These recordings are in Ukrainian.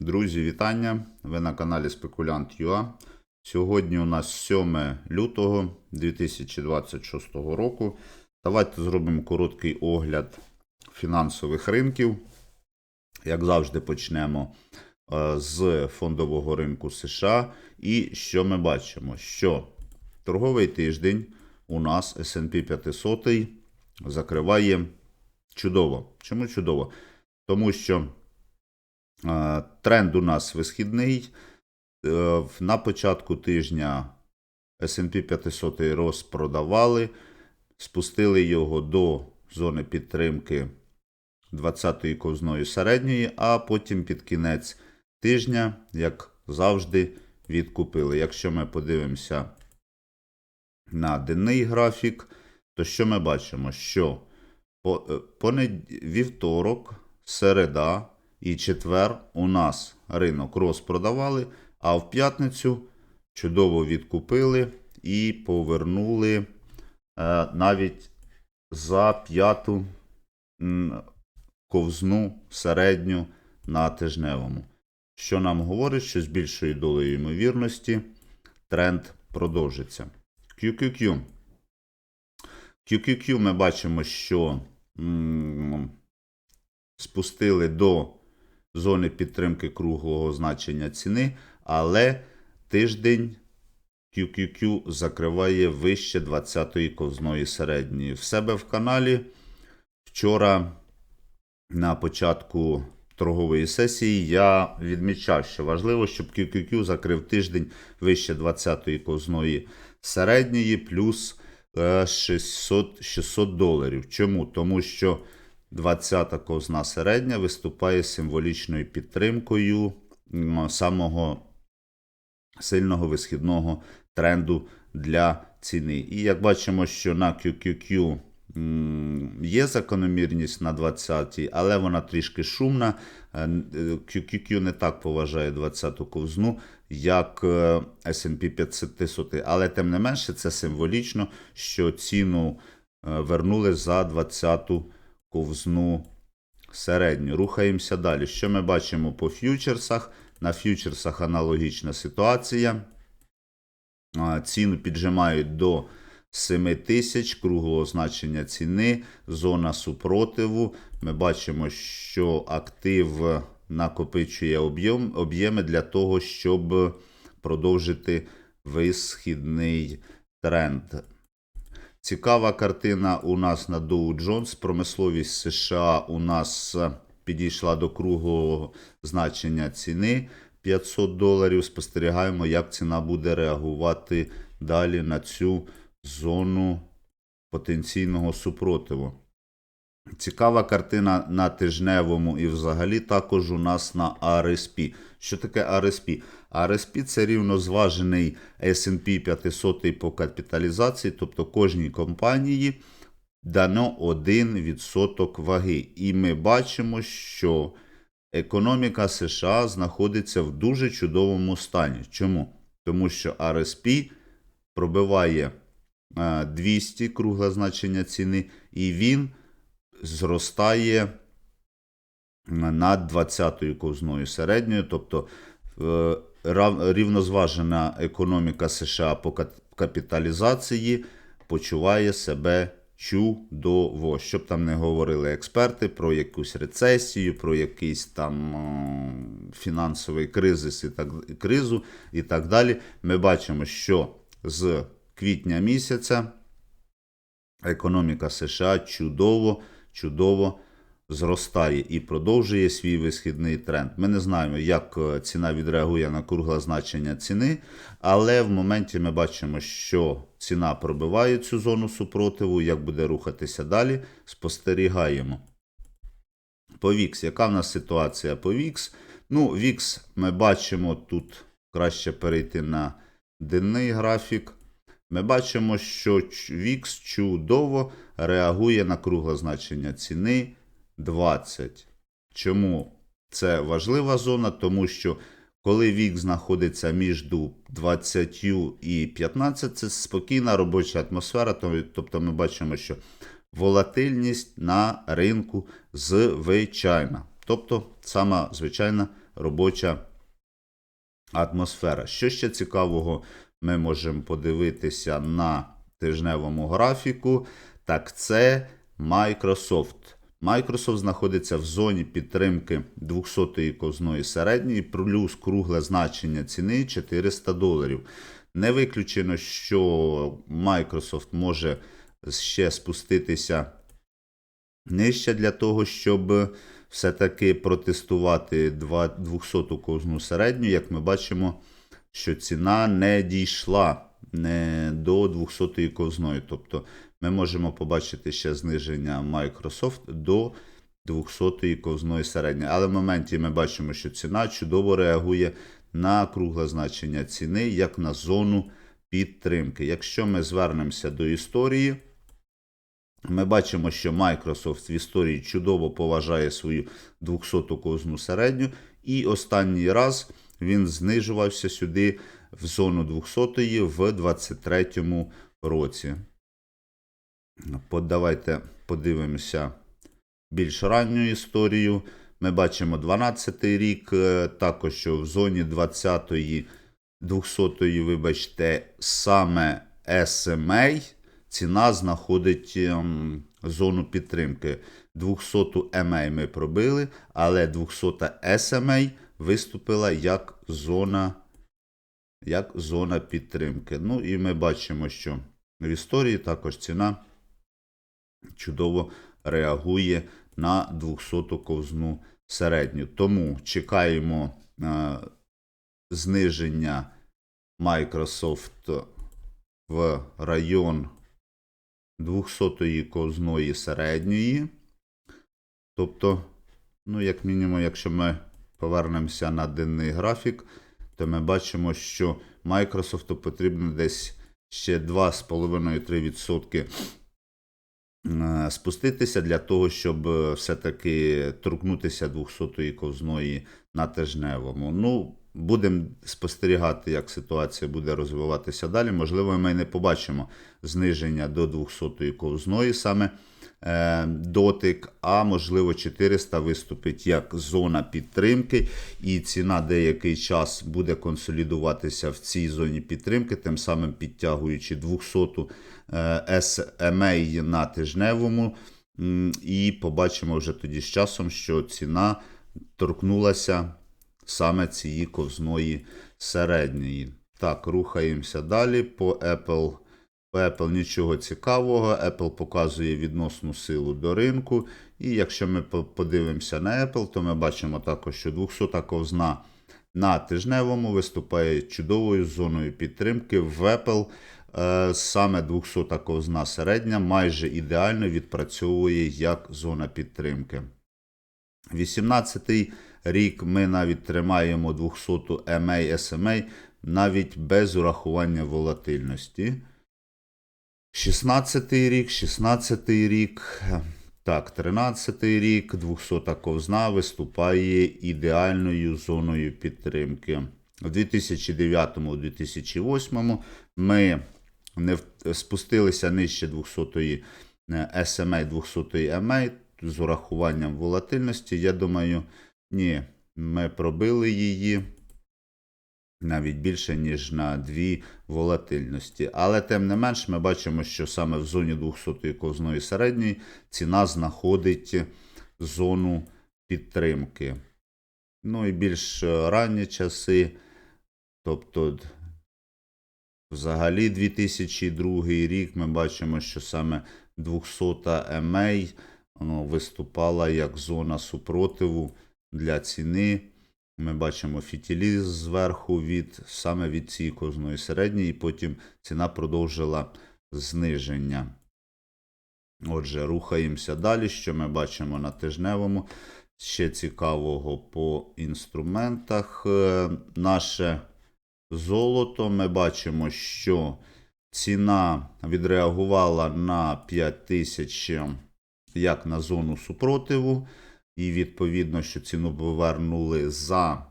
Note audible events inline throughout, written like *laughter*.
Друзі, вітання! Ви на каналі Спекулянт.ua. Сьогодні у нас 7 лютого 2026 року. Давайте зробимо короткий огляд фінансових ринків. Як завжди, почнемо е, з фондового ринку США. І що ми бачимо? Що торговий тиждень у нас SP 500 закриває чудово. Чому чудово? Тому що тренд у нас висхідний. Е, На початку тижня SP 500 розпродавали, спустили його до зони підтримки 20-ї ковзної середньої, а потім під кінець тижня, як завжди, відкупили. Якщо ми подивимося на денний графік, то що ми бачимо? Що по- е, понед... вівторок, середа і четвер у нас ринок розпродавали, а в п'ятницю чудово відкупили і повернули е, навіть за п'яту ковзну середню на тижневому. Що нам говорить, що з більшою долею ймовірності тренд продовжиться. QQQ. QQQ ми бачимо, що м, спустили до зони підтримки круглого значення ціни, але тиждень QQQ закриває вище 20-ї ковзної середньої. В себе в каналі вчора на початку торгової сесії я відмічав, що важливо, щоб QQQ закрив тиждень вище 20-ї ковзної середньої плюс е, 600, 600 доларів. Чому? Тому що 20-та ковзна середня виступає символічною підтримкою самого сильного висхідного тренду для ціни. І як бачимо, що на QQQ є закономірність на 20-й, але вона трішки шумна. Е, н- е, QQQ не так поважає 20-ту ковзну, як е, S&P 500, але тим не менше це символічно, що ціну е, вернули за 20-ту ковзну середню. Рухаємося далі. Що ми бачимо по ф'ючерсах? На ф'ючерсах аналогічна ситуація. Ціну піджимають до 7 тисяч круглого значення ціни, зона супротиву. Ми бачимо, що актив накопичує об'єм, об'єми для того, щоб продовжити висхідний тренд. Цікава картина у нас на Dow Jones. Промисловість США у нас е, підійшла до круглого значення ціни 500 доларів. Спостерігаємо, як ціна буде реагувати далі на цю зону потенційного супротиву. Цікава картина на тижневому і взагалі також у нас на RSP. Що таке RSP? RSP це рівнозважений S&P 500 по капіталізації, тобто кожній компанії дано 1% ваги. І ми бачимо, що економіка США знаходиться в дуже чудовому стані. Чому? Тому що RSP пробиває е, 200 кругле значення ціни, і він зростає над 20-ю ковзною середньою, тобто е, рівнозважена економіка США по капіталізації почуває себе чудово. Щоб там не говорили експерти про якусь рецесію, про якийсь там фінансовий кризис і так, кризу і так далі. Ми бачимо, що з квітня місяця економіка США чудово, чудово зростає і продовжує свій висхідний тренд. Ми не знаємо, як е, ціна відреагує на кругле значення ціни, але в моменті ми бачимо, що ціна пробиває цю зону супротиву. Як буде рухатися далі, спостерігаємо. По VIX. Яка в нас ситуація по VIX? Ну, VIX ми бачимо тут краще перейти на денний графік. Ми бачимо, що VIX чудово реагує на кругле значення ціни 20. Чому це важлива зона? Тому що коли VIX знаходиться між 20 і 15, це спокійна робоча атмосфера. Тобто ми бачимо, що волатильність на ринку звичайна. Тобто сама звичайна робоча атмосфера. Що ще цікавого ми можемо подивитися на тижневому графіку, так це Microsoft. Microsoft знаходиться в зоні підтримки 200-ї ковзної середньої, плюс кругле значення ціни 400 доларів. Не виключено, що Microsoft може ще спуститися нижче для того, щоб все-таки протестувати 200 ковзну середню. Як ми бачимо, що ціна не дійшла не до 200 ковзної. Тобто ми можемо побачити ще зниження Microsoft до 200 ковзної середньої. Але в моменті ми бачимо, що ціна чудово реагує на кругле значення ціни, як на зону підтримки. Якщо ми звернемося до історії, ми бачимо, що Microsoft в історії чудово поважає свою 200-ту ковзну середню, і останній раз він знижувався сюди в зону 200 в 2023 році. По- Давайте подивимося більш ранню історію. Ми бачимо 12 рік, е, також в зоні 20-ї, 200-ї, вибачте, саме SMA ціна знаходить ем, зону підтримки. 200 MA ми пробили, але 200 SMA виступила як зона, як зона підтримки. Ну і ми бачимо, що в історії також ціна чудово реагує на 200 ковзну середню. Тому чекаємо е, зниження Microsoft в район 200 ковзної середньої. Тобто, ну, як мінімум, якщо ми повернемося на денний графік, то ми бачимо, що Microsoft потрібно десь ще 2,5-3% е, спуститися для того, щоб е, все-таки торкнутися 200-ї ковзної на тижневому. Ну, будемо спостерігати, як ситуація буде розвиватися далі. Можливо, ми не побачимо зниження до 200-ї ковзної саме е, дотик, а можливо 400 виступить як зона підтримки, і ціна деякий час буде консолідуватися в цій зоні підтримки, тим самим підтягуючи 200 е, SMA на тижневому. І побачимо вже тоді з часом, що ціна торкнулася саме цієї ковзної середньої. Так, рухаємося далі по Apple. Apple нічого цікавого. Apple показує відносну силу до ринку. І якщо ми подивимося на Apple, то ми бачимо також, що 200 ковзна на тижневому виступає чудовою зоною підтримки. В Apple е, саме 200 ковзна середня майже ідеально відпрацьовує як зона підтримки. 18-й рік ми навіть тримаємо 200 MA SMA навіть без урахування волатильності. 16-й рік, 16-й рік, так, 13-й рік, 200 ковзна виступає ідеальною зоною підтримки. У 2009-2008 ми не спустилися нижче 200-ї SMA 200-ї MA з урахуванням волатильності. Я думаю, ні, ми пробили її навіть більше, ніж на дві волатильності. Але тим не менш, ми бачимо, що саме в зоні 200-ї ковзної середньої ціна знаходить зону підтримки. Ну і більш ранні часи, тобто взагалі 2002 рік, ми бачимо, що саме 200 MA ну, виступала як зона супротиву для ціни. Ми бачимо фітілі зверху від саме від цієї ковзної середньої, і потім ціна продовжила зниження. Отже, рухаємося далі. Що ми бачимо на тижневому? Ще цікавого по інструментах. Е, Наше золото. Ми бачимо, що ціна відреагувала на 5000 як на зону супротиву. І відповідно, що ціну повернули за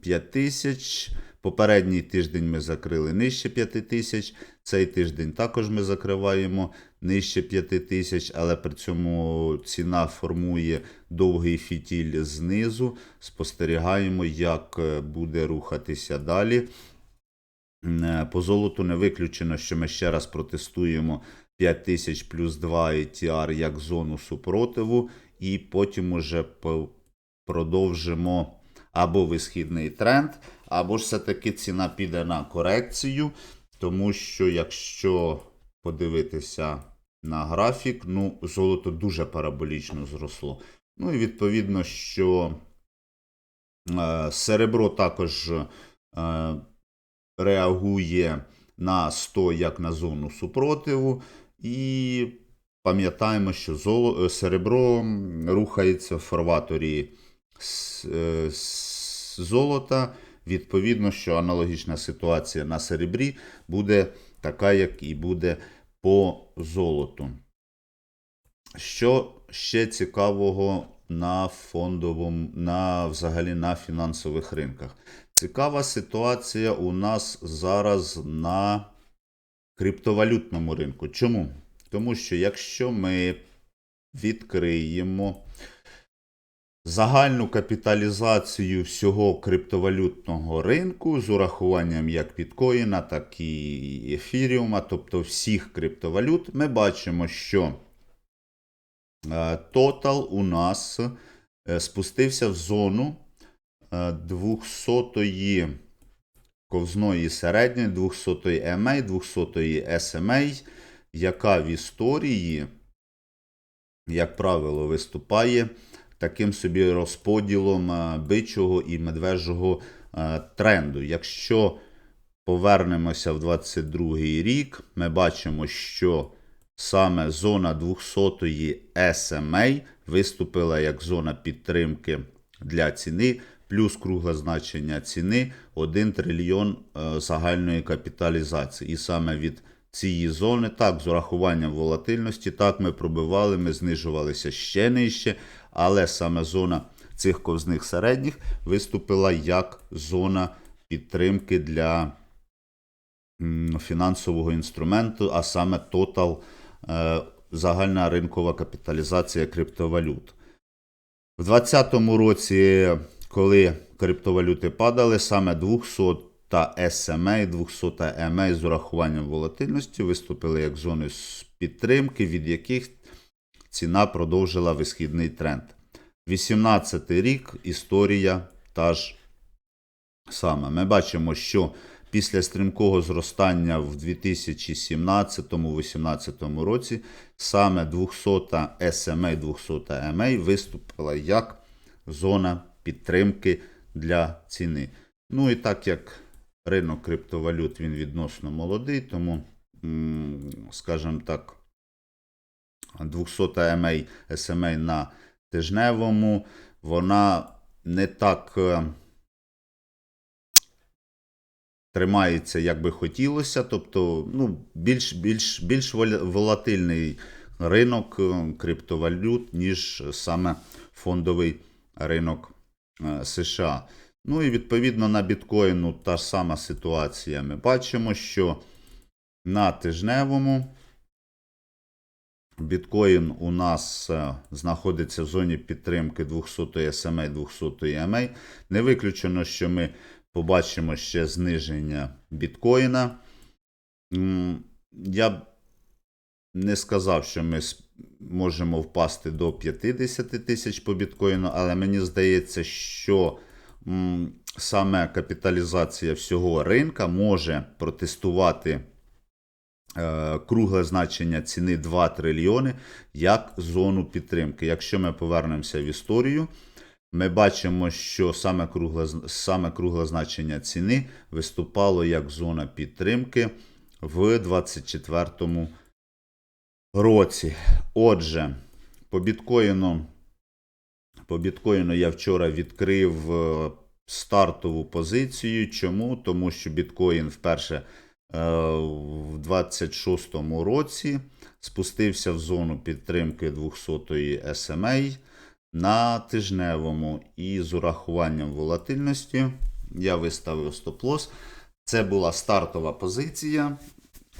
5 тисяч. Попередній тиждень ми закрили нижче 5 тисяч. Цей тиждень також ми закриваємо нижче 5 тисяч, але при цьому ціна формує довгий фітіль знизу. Спостерігаємо, як е, буде рухатися далі. Е, По золоту не виключено, що ми ще раз протестуємо 5000 плюс 2 ETR як зону супротиву, і потім уже продовжимо або висхідний тренд, або ж все-таки ціна піде на корекцію, тому що якщо подивитися на графік, ну, золото дуже параболічно зросло. Ну і відповідно, що е, серебро також е, реагує на 100 як на зону супротиву. І пам'ятаємо, що е, серебро рухається в фарваторі е, золота. Відповідно, що аналогічна ситуація на серебрі буде така, як і буде по золоту. Що ще цікавого на фондовому, на взагалі на фінансових ринках? Цікава ситуація у нас зараз на криптовалютному ринку. Чому? Тому що якщо ми відкриємо загальну капіталізацію всього криптовалютного ринку з урахуванням як біткоїна, так і ефіріума, тобто всіх криптовалют, ми бачимо, що е, тотал у нас е, спустився в зону е, 200-ї ковзної середньої, 200-ї EMA, 200-ї SMA, яка в історії, як правило, виступає таким собі розподілом е, бичого і медвежого е, тренду. Якщо повернемося в 22 рік, ми бачимо, що саме зона 200-ї SMA виступила як зона підтримки для ціни, плюс кругле значення ціни 1 трильйон е, загальної капіталізації. І саме від цієї зони, так, з урахуванням волатильності, так, ми пробивали, ми знижувалися ще нижче, але саме зона цих ковзних середніх виступила як зона підтримки для фінансового інструменту, а саме тотал е, загальна ринкова капіталізація криптовалют. В 2020 році, коли криптовалюти падали, саме 200 та SMA, 200 EMA з урахуванням волатильності виступили як зони підтримки, від яких ціна продовжила висхідний тренд. 18 рік історія та ж саме. Ми бачимо, що після стрімкого зростання в 2017-2018 році саме 200 SMA 200 MA виступила як зона підтримки для ціни. Ну і так як ринок криптовалют він відносно молодий, тому, скажімо так, 200 MA SMA на тижневому, вона не так е, тримається, як би хотілося. Тобто, ну, більш, більш, більш волатильний ринок е, криптовалют, ніж саме фондовий ринок е, США. Ну і відповідно на біткоїну та ж сама ситуація. Ми бачимо, що на тижневому біткоін у нас е, знаходиться в зоні підтримки 200 SMA, 200 EMA. Не виключено, що ми побачимо ще зниження біткоїна. Я б не сказав, що ми можемо впасти до 50 тисяч по біткоїну, але мені здається, що саме капіталізація всього ринка може протестувати е, кругле значення ціни 2 трильйони як зону підтримки. Якщо ми повернемося в історію, ми бачимо, що саме кругле, саме кругле значення ціни виступало як зона підтримки в 2024 році. Отже, по біткоїну, по біткоїну я вчора відкрив е, стартову позицію. Чому? Тому що біткоін вперше е, в 26-му році спустився в зону підтримки 200-ї SMA на тижневому і з урахуванням волатильності я виставив стоп-лосс. Це була стартова позиція.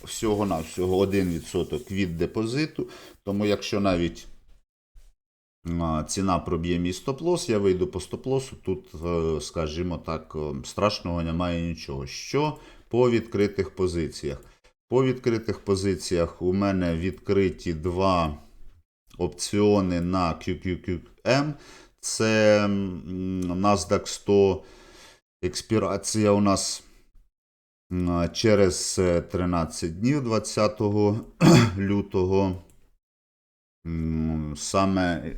Всього на всього 1% від депозиту. Тому, якщо навіть ціна проб'є мій стоп-лос, я вийду по стоп-лосу. Тут, е, скажімо так, е, страшного немає нічого. Що по відкритих позиціях? По відкритих позиціях у мене відкриті два опціони на QQQM. Це NASDAQ 100. Експірація у нас через е, 13 днів 20 *clears throat* лютого. Саме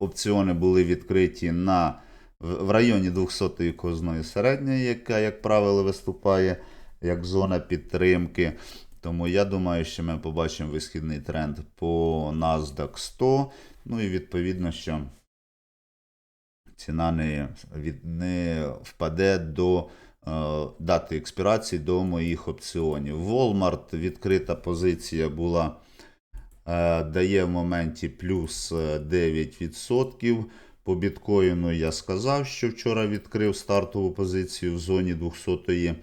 опціони були відкриті на, в районі 200-ї козної середньої, яка, як правило, виступає як зона підтримки. Тому я думаю, що ми побачимо висхідний тренд по NASDAQ 100. Ну і відповідно, що ціна не, від, не впаде до е, дати експірації до моїх опціонів. Walmart відкрита позиція була, дає в моменті плюс е, 9%. По біткоїну я сказав, що вчора відкрив стартову позицію в зоні 200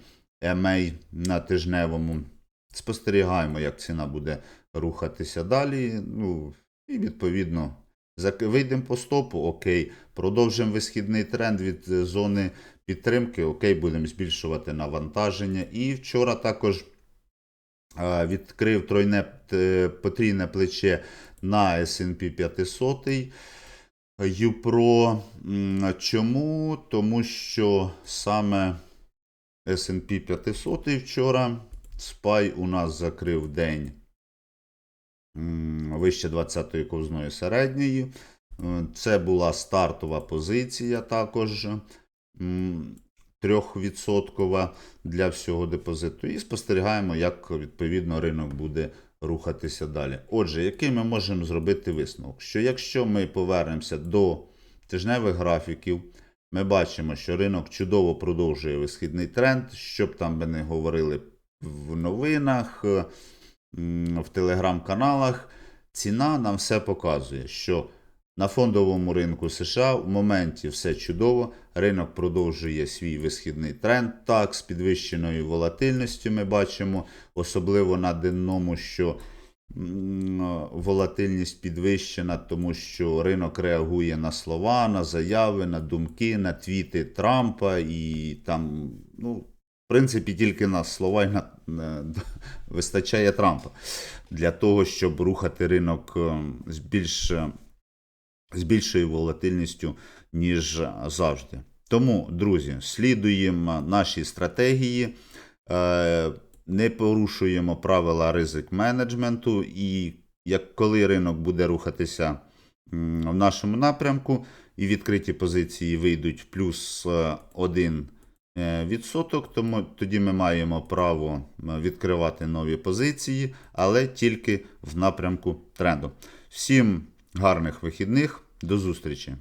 EMA на тижневому. Спостерігаємо, як ціна буде рухатися далі. Ну, і відповідно вийдемо по стопу, окей. Продовжимо висхідний тренд від е, зони підтримки, окей, будемо збільшувати навантаження. І вчора також е, відкрив тройне е, потрійне плече на S&P 500. Юпро. Чому? Тому що саме S&P 500 вчора спай у нас закрив день вище 20-ї ковзної середньої. Е, Це була стартова позиція також 3% для всього депозиту. І спостерігаємо, як відповідно ринок буде рухатися далі. Отже, який ми можемо зробити висновок? Що якщо ми повернемося до тижневих графіків, ми бачимо, що ринок чудово продовжує висхідний тренд, щоб там би не говорили в новинах, в телеграм-каналах. Ціна нам все показує, що на фондовому ринку США в моменті все чудово. Ринок продовжує свій висхідний тренд. Так, з підвищеною волатильністю ми бачимо, особливо на денному, що волатильність підвищена, тому що ринок реагує на слова, на заяви, на думки, на твіти Трампа і там, ну, в принципі, тільки на слова вистачає Трампа для того, щоб рухати ринок е, з більш з більшою волатильністю, ніж завжди. Тому, друзі, слідуємо нашій стратегії, е, не порушуємо правила ризик менеджменту, і як коли ринок буде рухатися в нашому напрямку, і відкриті позиції вийдуть плюс е, 1 е, відсоток, тому тоді ми маємо право е, відкривати нові позиції, але тільки в напрямку тренду. Всім гарних вихідних, до зустрічі!